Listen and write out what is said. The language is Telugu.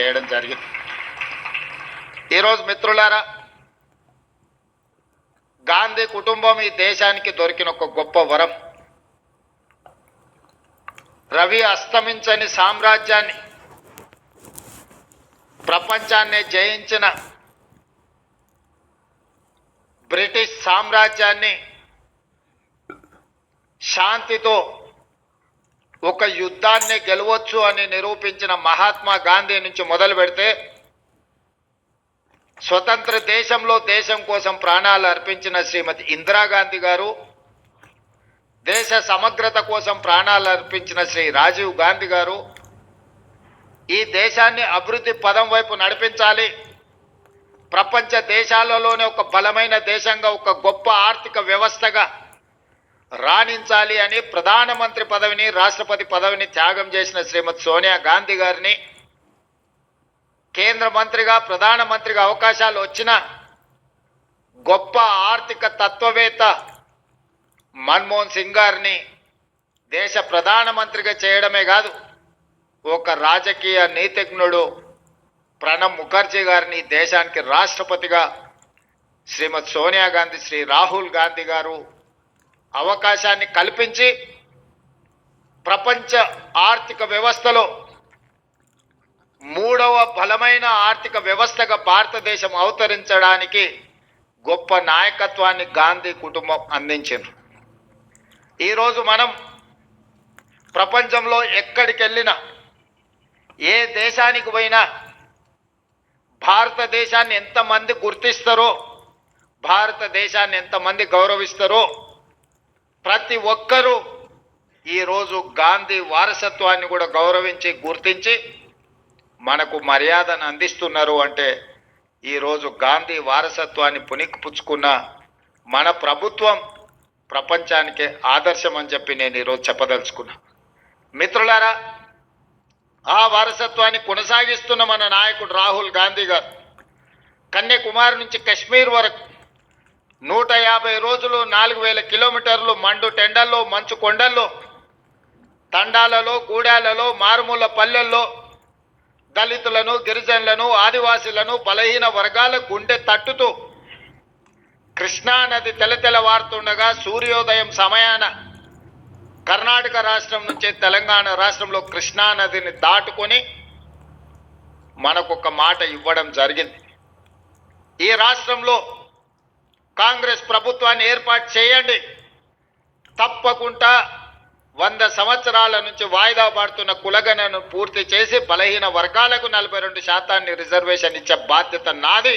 చేయడం జరిగింది. ఈరోజు మిత్రులారా గాంధీ కుటుంబం ఈ దేశానికి దొరికిన ఒక గొప్ప వరం. రవి అస్తమించని సామ్రాజ్యాన్ని ప్రపంచాన్ని జయించిన బ్రిటిష్ సామ్రాజ్యాన్ని శాంతితో ఒక యుద్ధాన్ని గెలవచ్చు అని నిరూపించిన మహాత్మా గాంధీ నుంచి మొదలు పెడితే స్వతంత్ర దేశంలో దేశం కోసం ప్రాణాలు అర్పించిన శ్రీమతి ఇందిరాగాంధీ గారు దేశ సమగ్రత కోసం ప్రాణాలు అర్పించిన శ్రీ రాజీవ్ గాంధీ గారు ఈ దేశాన్ని అభివృద్ధి పదం వైపు నడిపించాలి. ప్రపంచ దేశాలలోనే ఒక బలమైన దేశంగా ఒక గొప్ప ఆర్థిక వ్యవస్థగా రాణించాలి అని ప్రధానమంత్రి పదవిని రాష్ట్రపతి పదవిని త్యాగం చేసిన శ్రీమతి సోనియా గాంధీ గారిని కేంద్ర మంత్రిగా ప్రధానమంత్రిగా అవకాశాలు వచ్చిన గొప్ప ఆర్థిక తత్వవేత్త మన్మోహన్ సింగ్ గారిని దేశ ప్రధానమంత్రిగా చేయడమే కాదు ఒక రాజకీయ నీతిజ్ఞుడు ప్రణబ్ ముఖర్జీ గారిని దేశానికి రాష్ట్రపతిగా శ్రీమతి సోనియా గాంధీ శ్రీ రాహుల్ గాంధీ గారు అవకాశాన్ని కల్పించి ప్రపంచ ఆర్థిక వ్యవస్థలో మూడవ బలమైన ఆర్థిక వ్యవస్థగా భారతదేశం అవతరించడానికి గొప్ప నాయకత్వాన్ని గాంధీ కుటుంబం అందించింది ఈరోజు మనం ప్రపంచంలో ఎక్కడికి వెళ్ళినా ఏ దేశానికి పోయినా భారతదేశాన్ని ఎంతమంది గుర్తిస్తారో భారతదేశాన్ని ఎంతమంది గౌరవిస్తారో ప్రతి ఒక్కరూ ఈరోజు గాంధీ వారసత్వాన్ని కూడా గౌరవించి గుర్తించి మనకు మర్యాదను అందిస్తున్నారు అంటే ఈరోజు గాంధీ వారసత్వాన్ని పుణికిపుచ్చుకున్న మన ప్రభుత్వం ప్రపంచానికి ఆదర్శం అని చెప్పి నేను ఈరోజు చెప్పదలుచుకున్నా. మిత్రులారా ఆ వారసత్వాన్ని కొనసాగిస్తున్న మన నాయకుడు రాహుల్ గాంధీ గారు కన్యాకుమారి నుంచి కశ్మీర్ వరకు నూట యాభై రోజులు నాలుగు వేల కిలోమీటర్లు మండు టెండల్లో మంచు కొండల్లో తండాలలో గూడాలలో మారుమూల పల్లెల్లో దళితులను గిరిజనులను ఆదివాసీలను బలహీన వర్గాల గుండె తట్టుతూ కృష్ణానది తెలతెలవారుతుండగా సూర్యోదయం సమయాన కర్ణాటక రాష్ట్రం నుంచి తెలంగాణ రాష్ట్రంలో కృష్ణా నదిని దాటుకొని మనకొక మాట ఇవ్వడం జరిగింది. ఈ రాష్ట్రంలో కాంగ్రెస్ ప్రభుత్వాన్ని ఏర్పాటు చేయండి. తప్పకుండా వంద సంవత్సరాల నుంచి వాయిదా పడుతున్న కులగణను పూర్తి చేసి బలహీన వర్గాలకు నలభై రెండు శాతాన్ని రిజర్వేషన్ ఇచ్చే బాధ్యత నాది.